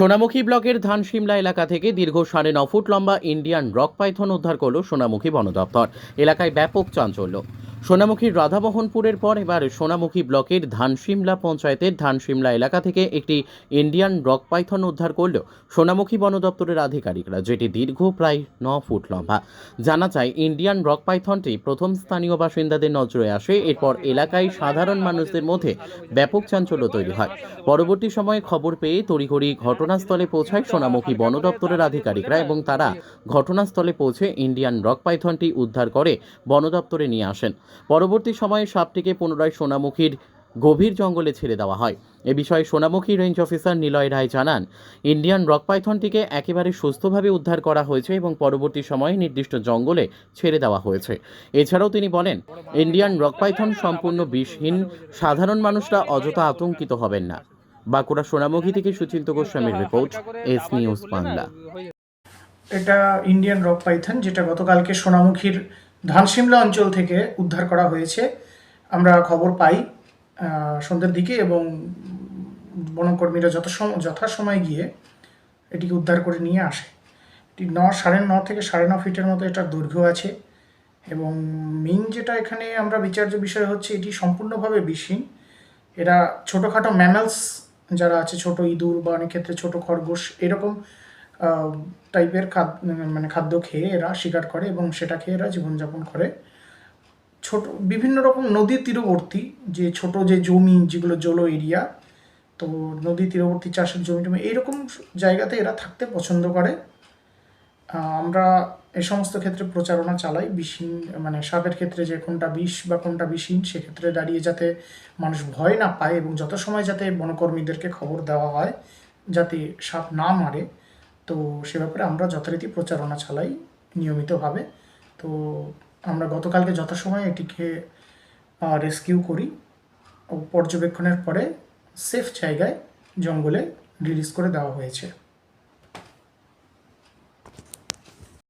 সোনামুখী ব্লকের ধানসিমলা এলাকা থেকে দীর্ঘ সাড়ে ন ফুট লম্বা ইন্ডিয়ান রক পাইথন উদ্ধার করল সোনামুখী বন দপ্তর এলাকায় ব্যাপক চাঞ্চল্য। সোনামুখীর রাধামোহনপুরের পর এবার সোনামুখী ব্লকের ধানশিমলা পঞ্চায়েতের ধানশিমলা এলাকা থেকে একটি ইন্ডিয়ান রক পাইথন উদ্ধার করল সোনামুখী বন দপ্তরের আধিকারিকরা, যেটি দীর্ঘ প্রায় ন ফুট লম্বা। জানা যায়, ইন্ডিয়ান রক পাইথনটি প্রথম স্থানীয় বাসিন্দাদের নজরে আসে, এরপর এলাকায় সাধারণ মানুষদের মধ্যে ব্যাপক চাঞ্চল্য তৈরি হয়। পরবর্তী সময়ে খবর পেয়ে তড়িঘড়ি ঘটনাস্থলে পৌঁছায় সোনামুখী বন দপ্তরের আধিকারিকরা এবং তারা ঘটনাস্থলে পৌঁছে ইন্ডিয়ান রক পাইথনটি উদ্ধার করে বন দপ্তরে নিয়ে আসেন। পরবর্তী সময়ে সাপটিকে পুনরায় সোনামুখীর গভীর জঙ্গলে ছেড়ে দেওয়া হয়। এ বিষয়ে সোনামুখী রেঞ্জ অফিসার নিলয় রায় জানান, ইন্ডিয়ান রক পাইথনটিকে একেবারে সুস্থভাবে উদ্ধার করা হয়েছে এবং পরবর্তী সময়ে নির্দিষ্ট জঙ্গলে ছেড়ে দেওয়া হয়েছে। এছাড়াও তিনি বলেন, ইন্ডিয়ান রক পাইথন সম্পূর্ণ বিষহীন, সাধারণ মানুষরা অযথা আতঙ্কিত হবেন না। বাঁকুড়া সোনামুখী থেকে সুচিন্ত গোস্বামীর রিপোর্ট, এস নিউজ বাংলা। এটা ইন্ডিয়ান রক পাইথন, যেটা গতকালকে সোনামুখীর ধানসিমলা অঞ্চল থেকে উদ্ধার করা হয়েছে। আমরা খবর পাই সন্ধ্যের দিকে এবং বনকর্মীরা যত সম যথাসময় গিয়ে এটিকে উদ্ধার করে নিয়ে আসে। এটি ন, সাড়ে ন থেকে সাড়ে ন ফিটের মতো এটার দৈর্ঘ্য আছে এবং মেইন যেটা এখানে আমরা বিচার্য বিষয় হচ্ছে এটি সম্পূর্ণভাবে বিষহীন এরা ছোটোখাটো ম্যামেলস যারা আছে, ছোট ইঁদুর বা অনেক ক্ষেত্রে ছোট খরগোশ, এরকম টাইপের খাদ্য মানে খাদ্য খেয়ে এরা শিকার করে এবং সেটা খেয়ে এরা জীবনযাপন করে। ছোট বিভিন্ন রকম নদী তীরবর্তী, যে ছোট যে জমি যেগুলো জলো এরিয়া তো নদী তীরবর্তী চাষের জমি টমি, এইরকম জায়গাতে এরা থাকতে পছন্দ করে। আমরা এ সমস্ত ক্ষেত্রে প্রচারণা চালাই বিষহীন মানে সাপের ক্ষেত্রে যে কোনটা বিষ বা কোনটা বিষহীন সেক্ষেত্রে দাঁড়িয়ে যাতে মানুষ ভয় না পায় এবং যত সময় যাতে বনকর্মীদেরকে খবর দেওয়া হয়, যাতে সাপ না মারে তো সে ব্যাপারে আমরা যথারীতি প্রচারণা চালাই নিয়মিতভাবে। তো আমরা গতকালকে যথাসময়ে এটিকে রেস্কিউ করি। পর্যবেক্ষণের পরে সেফ জায়গায় জঙ্গলে রিলিজ করে দেওয়া হয়েছে।